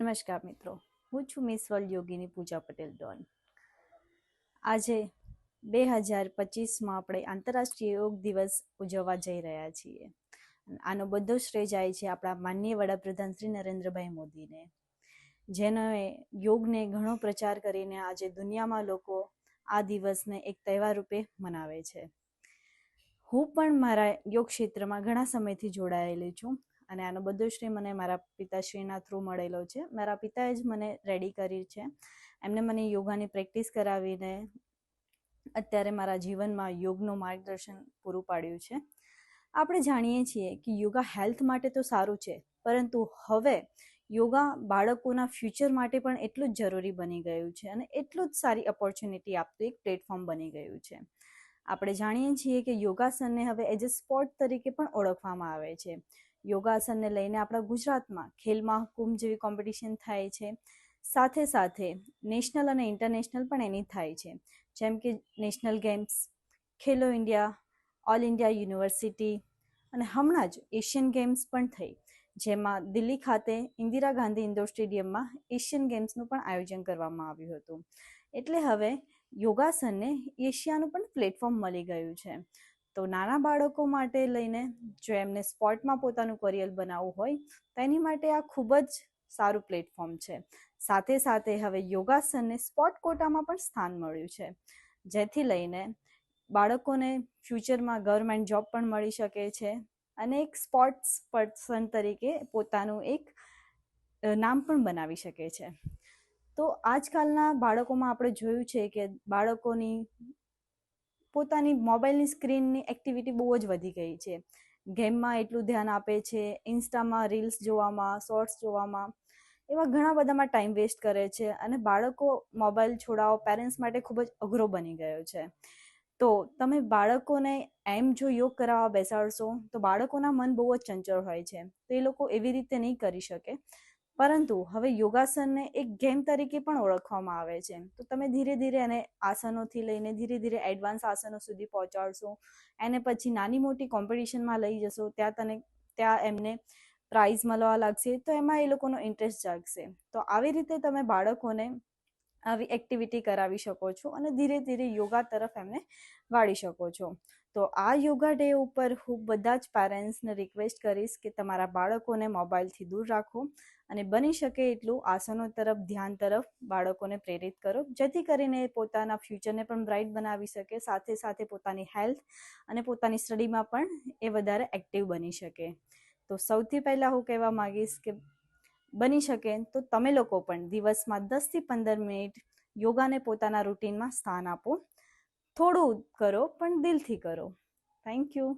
નમસ્કાર મિત્રો, હું છું મિસ વર્લ્ડ યોગીની પૂજા પટેલ ડોન. આજે બે હજાર પચીસમાં આપણે આંતરરાષ્ટ્રીય યોગ દિવસ ઉજવવા જઈ રહ્યા છીએ. આનો બધો શ્રેય જાય છે આપણા માનનીય વડાપ્રધાન શ્રી નરેન્દ્રભાઈ મોદીને. જેનોએ યોગને ઘણો પ્રચાર કરીને આજે દુનિયામાં લોકો આ દિવસને એક તહેવાર રૂપે મનાવે છે. હું પણ મારા યોગ ક્ષેત્રમાં ઘણા સમયથી જોડાયેલી છું. અને આનો બધો શ્રી મને મારા પિતાશ્રીના થ્રુ મળેલો છે. મારા પિતાએ જ મને રેડી કરી છે. એમને મને યોગાની પ્રેક્ટિસ કરાવીને અત્યારે મારા જીવનમાં યોગનું માર્ગદર્શન પૂરું પાડ્યું છે. આપણે જાણીએ છીએ કે યોગા હેલ્થ માટે તો સારું છે, પરંતુ હવે યોગા બાળકોના ફ્યુચર માટે પણ એટલું જ જરૂરી બની ગયું છે અને એટલું જ સારી ઓપોર્ચ્યુનિટી આપતું એક પ્લેટફોર્મ બની ગયું છે. આપણે જાણીએ છીએ કે યોગાસનને હવે એઝ અ સ્પોર્ટ તરીકે પણ ઓળખવામાં આવે છે. યોગાસનને લઈને આપણા ગુજરાતમાં ખેલ મહાકુંભ જેવી કોમ્પિટિશન થાય છે. સાથે સાથે નેશનલ અને ઇન્ટરનેશનલ પણ એની થાય છે. જેમ કે national games Khelo India all India university અને હમણાં જ એશિયન ગેમ્સ પણ થઈ. જેમાં દિલ્હી ખાતે ઇન્દિરા ગાંધી ઇન્ડોર સ્ટેડિયમમાં એશિયન ગેમ્સનું પણ આયોજન કરવામાં આવ્યું હતું. એટલે હવે યોગાસનને એશિયાનું પણ પ્લેટફોર્મ મળી ગયું છે. તો નાના બાળકો માટે લઈને જો એમને સ્પોર્ટમાં પોતાનું કરિયર બનાવવું હોય, તેની માટે આ ખૂબ જ સારું પ્લેટફોર્મ છે. સાથે સાથે હવે યોગાસનને સ્પોર્ટ કોટામાં પણ સ્થાન મળ્યું છે. જેથી લઈને બાળકોને ફ્યુચરમાં ગવર્મેન્ટ જોબ પણ મળી શકે છે અને એક સ્પોર્ટ્સ પર્સન તરીકે પોતાનું એક નામ પણ બનાવી શકે છે. તો આજકાલના બાળકોમાં આપણે જોયું છે કે બાળકોની પોતાની મોબાઈલની સ્ક્રીનની એક્ટિવિટી બહુ જ વધી ગઈ છે. ગેમમાં એટલું ધ્યાન આપે છે, ઇન્સ્ટામાં રીલ્સ જોવામાં શોર્ટ્સ જોવામાં, એવા ઘણા બધામાં ટાઈમ વેસ્ટ કરે છે અને બાળકો મોબાઈલ છોડાવો પેરેન્ટ્સ માટે ખૂબ જ અઘરો બની ગયો છે. તો તમે બાળકોને એમ જો યોગ કરાવવા બેસાડશો તો બાળકોના મન બહુ જ ચંચળ હોય છે. તો એ લોકો એવી રીતે નહીં કરી શકે. પરંતુ હવે યોગાસનને એક ગેમ તરીકે પણ ઓળખવામાં આવે છે. તો તમે ધીરે ધીરે એને આસનોથી લઈને ધીરે ધીરે એડવાન્સ આસનો સુધી પહોંચાડશો. એને પછી નાની મોટી કોમ્પિટિશનમાં લઈ જશો. ત્યાં તને, ત્યાં એમને પ્રાઇઝ મળવા લાગશે. તો એમાં એ લોકોનો ઇન્ટરેસ્ટ જાગશે. તો આવી રીતે તમે બાળકોને આવી એક્ટિવિટી કરાવી શકો છો અને ધીરે ધીરે યોગા તરફ એમને વાળી શકો છો. તો આ યોગા ડે ઉપર હું બધા જ પેરેન્ટ્સને રિક્વેસ્ટ કરીશ કે તમારા બાળકોને મોબાઈલથી દૂર રાખો અને બની શકે એટલું આસનો તરફ, ધ્યાન તરફ બાળકોને પ્રેરિત કરો. જેથી કરીને પોતાના ફ્યુચરને પણ બ્રાઇટ બનાવી શકે, સાથે સાથે પોતાની હેલ્થ અને પોતાની સ્ટડીમાં પણ એ વધારે એક્ટિવ બની શકે. તો સૌથી પહેલાં હું કહેવા માગીશ કે બની શકે તો તમે લોકો પણ દિવસમાં દસથી પંદર મિનિટ યોગાને પોતાના રૂટીનમાં સ્થાન આપો. થોડું કરો, પણ દિલથી કરો. Thank you